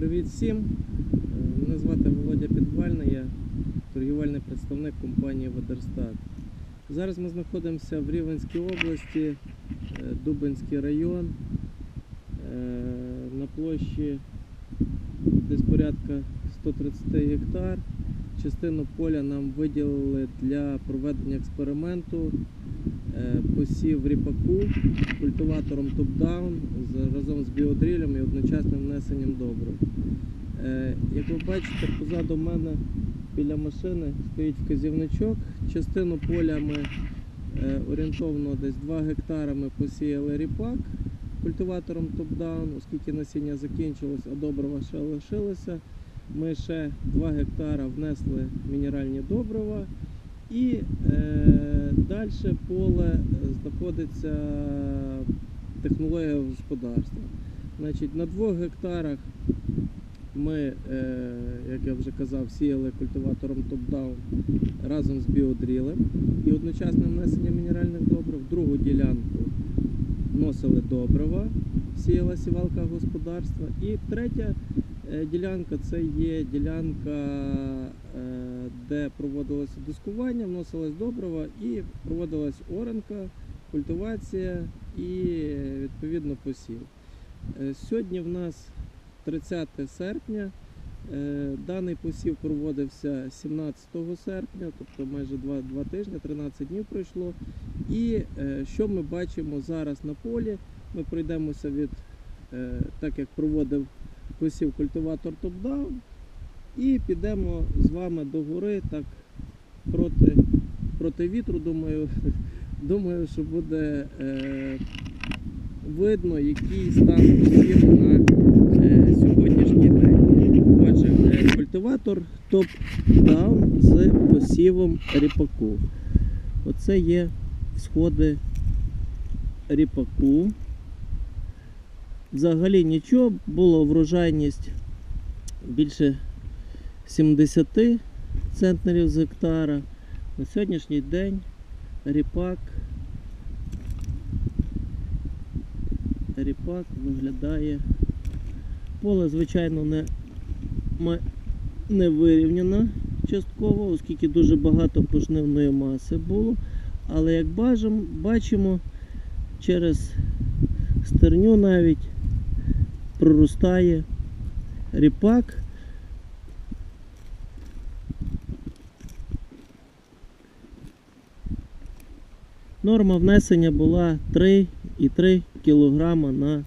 Привіт всім! Е, Мене звати Володя Підвальний, я торгівельний представник компанії Ведерстат. Зараз ми знаходимося в Рівненській області, е, Дубинський район. Е, На площі десь порядка 130 гектар. Частину поля нам виділили для проведення експерименту. Посів ріпаку культиватором топ-даун разом з біодрілем і одночасним внесенням добрив. Е, Як ви бачите, позаду мене біля машини стоїть вказівничок. Частину поля ми е, орієнтовно десь 2 гектара ми посіяли ріпак культиватором топ-даун, оскільки насіння закінчилось, а добрива ще лишилося. Ми ще 2 гектара внесли мінеральні добрива. І е, далі поле знаходиться технологія господарства. Значить, на 2 гектарах ми, е, як я вже казав, сіяли культиватором топ-даун разом з біодрілем і одночасне внесення мінеральних добрив. Другу ділянку вносили добрива, сіяла сівалка господарства. І третя е, ділянка це є ділянка, е, де проводилося дискування, вносилось добрива і проводилась оранка, культивація і відповідно посів. Е, Сьогодні в нас 30 серпня. Е, Даний посів проводився 17 серпня, тобто майже 2, 2 тижні, 13 днів пройшло. І е, що ми бачимо зараз на полі? Ми пройдемося від, так як проводив посів культиватор топ-даун, і підемо з вами до гори так проти, проти вітру, думаю. Думаю, що буде е, видно, який стан посіву на е, сьогоднішній день. Отже, е, культиватор топ-даун з посівом ріпаку. Оце є сходи ріпаку. Взагалі нічого, була врожайність більше 70 центнерів з гектара. На сьогоднішній день ріпак. Ріпак виглядає. Поле, звичайно, не, не вирівняно частково, оскільки дуже багато пожнивної маси було. Але як бачимо, бачимо через стерню навіть проростає ріпак. Норма внесення була 3,3 кг на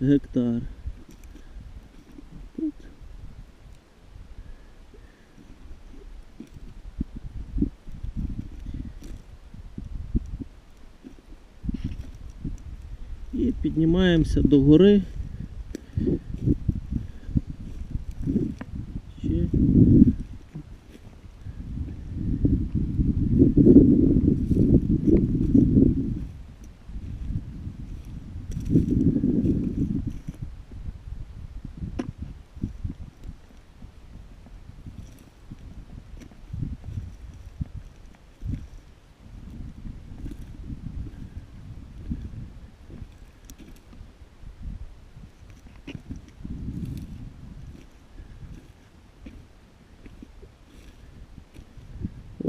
гектар. Тут. І піднімаємося до гори. Ще.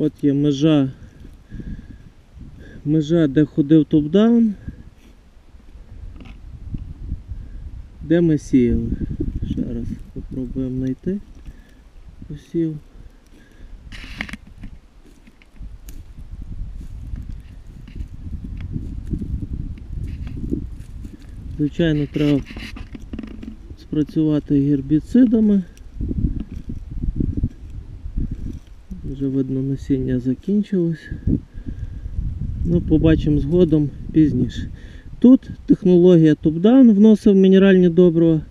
От є межа, межа, де ходив топ-даун, де ми сіяли. Ще раз спробуємо знайти посів. Звичайно, треба спрацювати гербіцидами. Вже видно насіння закінчилось. Ну, побачимо згодом пізніше. Тут технологія топ-даун вносив мінеральні добрива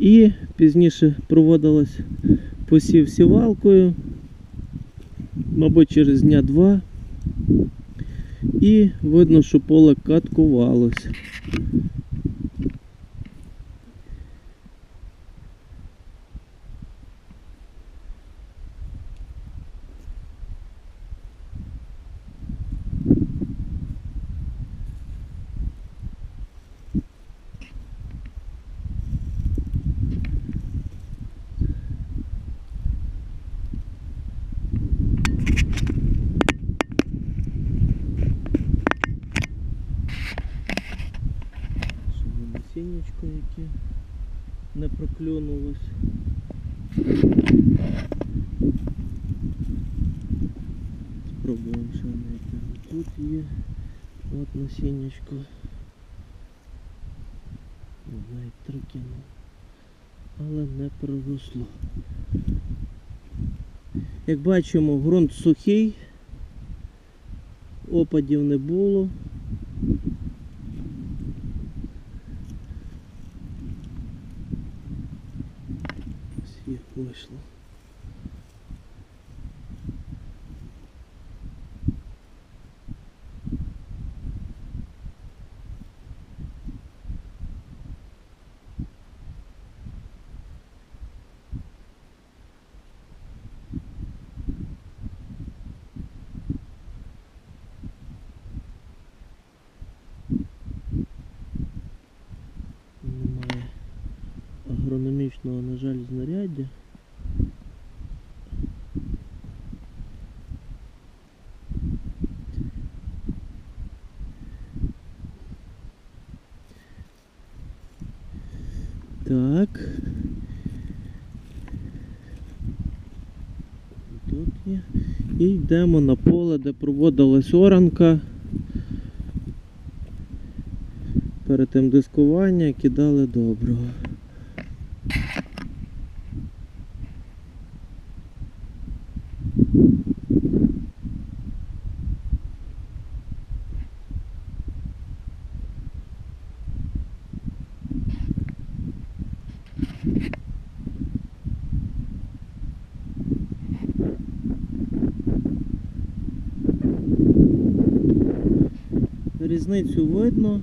і пізніше проводилось посів сівалкою, мабуть, через дня два. І видно, що поле каткувалось. Яке не проклюнулось. Спробуємо ще знайти. Тут є от насіннячко. Навіть трикинув. Але не проросло. Як бачимо, ґрунт сухий, опадів не було. Ось є, вийшло. На жаль, знаряддя. Так. І йдемо на поле, де проводилась оранка. Перед тим дискування кидали доброго. Різницю видно,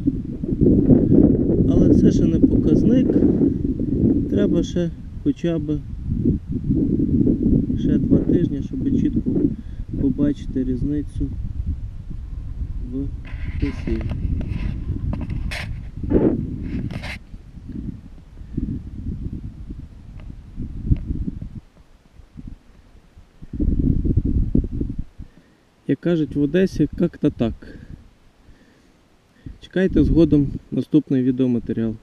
але це ще не показник. Треба ще хоча б ще два тижні, щоб чітко побачити різницю в посіві. Як кажуть в Одесі, як-то так. Чекайте згодом наступний відеоматеріал.